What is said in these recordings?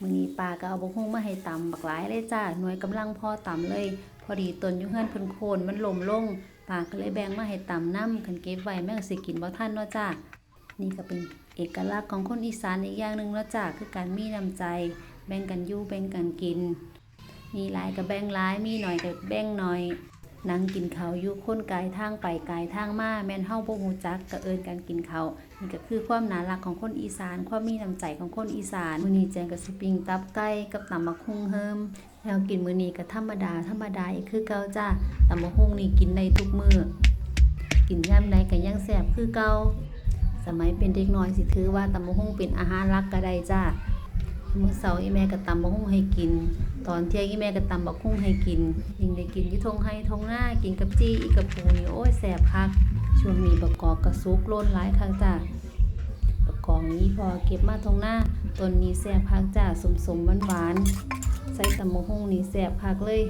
มื้อนี้ป้าก็เอาบกฮุ่งมาให้ตำบักหลายเลยจ้าหน่วยกำลังพอตำเลย พอดีต้นอยู่เฮือนเพิ่นโคนมันลมลงป้าก็เลยแบ่งมาให้ตำน้ำคันเก็บไว้แม่ก็สิกินบ่ทันเนาะจ้านี่ก็เป็นเอกลักษณ์ของคนอีสานอีกอย่างหนึ่งเนาะจ้าคือการมีน้ำใจ แบ่งกันอยู่แบ่งกันกิน มีหลายก็แบ่งหลายมีหน่อยก็แบ่งหน่อย นั่งกินข้าวอยู่ค้นกายทางไปกายทางมาแม่นเฮาบ่ฮู้จักก็เอิ้นกันกินข้าวนี่ก็คือความน่ารักของคนอีสาน ความมีน้ำใจของคนอีสานมื้อนี้แจงก็สิปิ้งตับไก่กับตำบักหุ่งเฮิมแล้วกินมื้อนี้ก็ธรรมดาธรรมดาอีกคือเก่าจ้าตำบักหุ่งนี่กินได้ทุกมื้อกินยามใดก็ยังแซ่บคือเก่าสมัยเป็นเด็กน้อยสิถือว่าตำบักหุ่งเป็นอาหารหลักก็ได้จ้า มื้อเช้าอีแม่ก็ตำบักหุ่งให้กิน ตอนเที่ยงอีแม่ก็ตำบักหุ่งให้กินยิ่งได้กินอยู่ทงไห้ทงหน้ากินกับจี้อีกับปูนี่โอ้ยแสบคักช่วงนี้บักกอกกระซุกล้นหลายคักจ้าบักกอกนี้พอเก็บมาทงหน้าต้นนี้แสบคักจ้าสมสมหวานหวานๆใส่ตำบักหุ่งนี่แสบคักเลย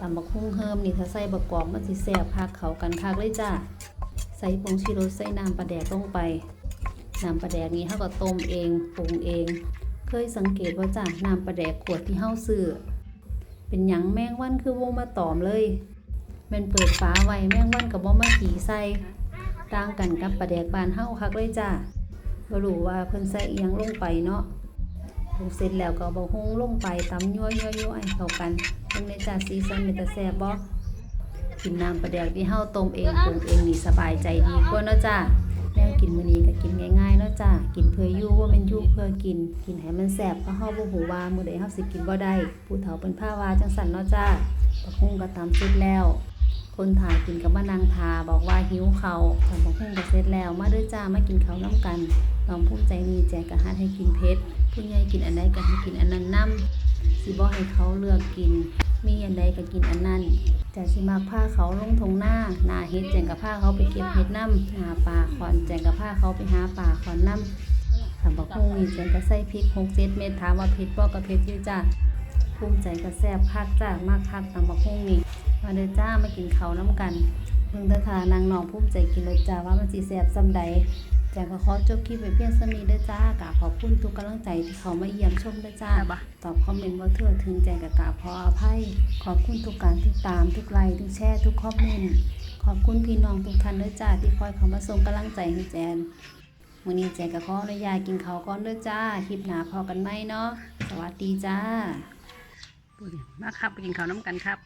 ตำบักหุ่งเฮิมนี่ถ้าใส่บักกอกมันสิแสบคักเขากันคักเลยจ้าใส่ผงชูรสใส่น้ำปลาแดกลงไปน้ำปลาแดกนี้เฮาก็ต้มเองปรุงเอง เคยสังเกตว่าจ้ะน้ำปลาแดกขวดที่เฮาซื้อเป็นหยังแมงวันคือวงมาตอมเลยแม่นเปิดฝาไว้แมงวันกับบ่มาขี่ใส่ต่างกันกับปลาแดกบ้านเฮาคักเลยจ้ะบ่รู้ว่าเพิ่นใส่อีหยังลงไปเนาะปรุงเสร็จแล้วก็เอาบ่ฮงลงไปตำยั่วยั่วยั่วให้เข้ากันเพิ่นได้จ้ะสีสันเป็นตาแซ่บบ่กินน้ำปลาแดกที่เฮาต้มเองปรุงเองนี่สบายใจดีกว่าเนาะจ้ะแนวกินมื้อนี้ก็กินง่ายๆเนาะจ้า กินเพื่ออยู่ว่าม่นอยู่เพื่อกิน กินให้มันแซ่บเพราะเฮาบ่ฮู้ว่ามื้อใดเฮาสิกินบ่ได้ ผู้เฒ่าเพิ่นพาว่าจังซั่นเนาะจ้าบักฮุ่งก็ตามเสร็จแล้ว คนถ่ายกินก็มานั่งทาบอกว่าหิวเขาวตำบักฮุ่งก็เสร็จแล้ว มาด้อจ้ามากินเขาวนํกันน้องภูมิใจนี่แจกกะฮัดให้กินเผ็ดผู้ใหญ่กินอันใดก็ให้กินอันนั้นนํสิบ่ให้เขาเลือกกิน มีอันใดก็กินอันนั้นแต่สิมากผ้าเขาลงทงหน้าหนาเฮ็ดแจงกับผ้าเขาไปเก็บเฮ็ดน้ำหาป่าขอนแจงกับผ้าเขาไปหาป่าขอนน้ำ สำบักหุ่งนี่แจงก็ใส่พริกหกเจ็ดเม็ดถามว่าเผ็ดบ่ก็เผ็ดอยู่จ้าภูมิใจก็แซ่บคักจ้ามากคักตำบักหุ่งนี่มาเด้อจ้ามากินข้าวน้ำกันเบิ่งเด้อค่ะนางน้องภูมิใจกินเลยจ้าว่ามันสิแซ่บซำใดแจงก็ขอจบคลิปไว้เพียงสมีเด้อจ้ากราบขอบคุณทุกกำลังใจที่เขามาเยี่ยมชมเด้อจ้าตอบคอมเมนต์ว่าเธอถึงใจกับกราบขออภัยขอบคุณทุกการติดตามทุกไลค์ทุกแชร์ทุกคอมเมนต์ขอบคุณพี่น้องทุกท่านด้วยจ้าที่คอยเข้ามาส่งกำลังใจให้แจน วันนี้แจงกับขออนุญาตกินข้าวก่อนด้วยจ้าคลิปหนาพอกันไหมเนาะสวัสดีจ้ามาครับไปกินข้าวน้ำกันครับ